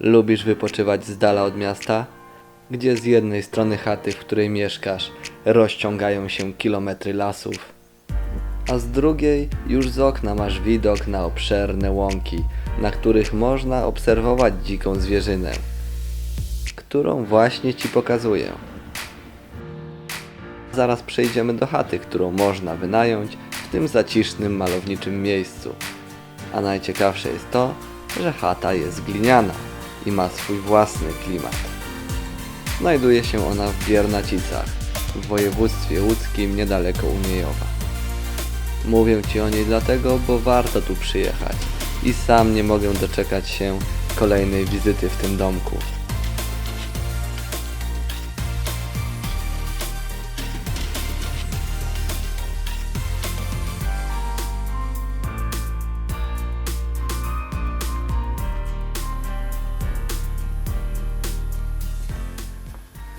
Lubisz wypoczywać z dala od miasta? Gdzie z jednej strony chaty, w której mieszkasz, rozciągają się kilometry lasów, a z drugiej już z okna masz widok na obszerne łąki, na których można obserwować dziką zwierzynę, którą właśnie ci pokazuję. Zaraz przejdziemy do chaty, którą można wynająć w tym zacisznym, malowniczym miejscu. A najciekawsze jest to, że chata jest gliniana i ma swój własny klimat. Znajduje się ona w Biernacicach, w województwie łódzkim niedaleko Uniejowa. Mówię Ci o niej dlatego, bo warto tu przyjechać i sam nie mogę doczekać się kolejnej wizyty w tym domku.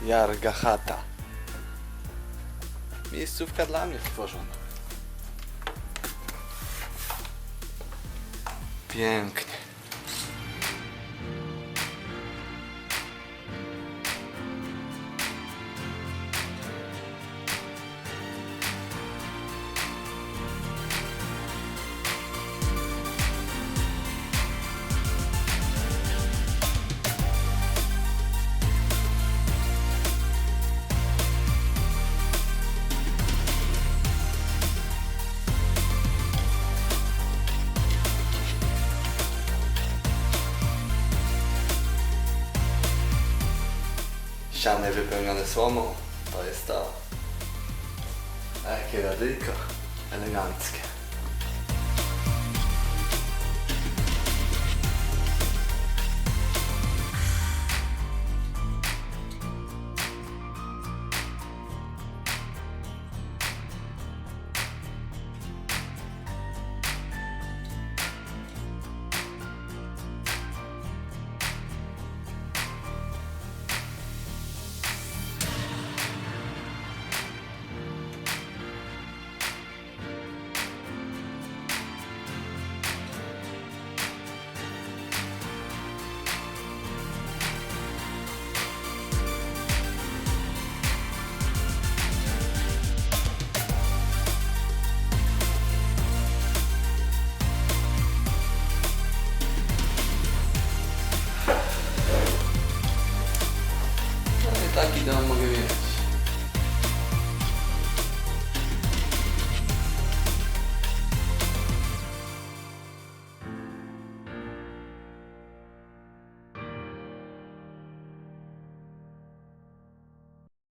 Jarga chata. Miejscówka dla mnie stworzona. Pięknie. Ściany wypełnione słomą. To jest to. A jakie radyjko. Eleganckie. Takipten olmak üzere.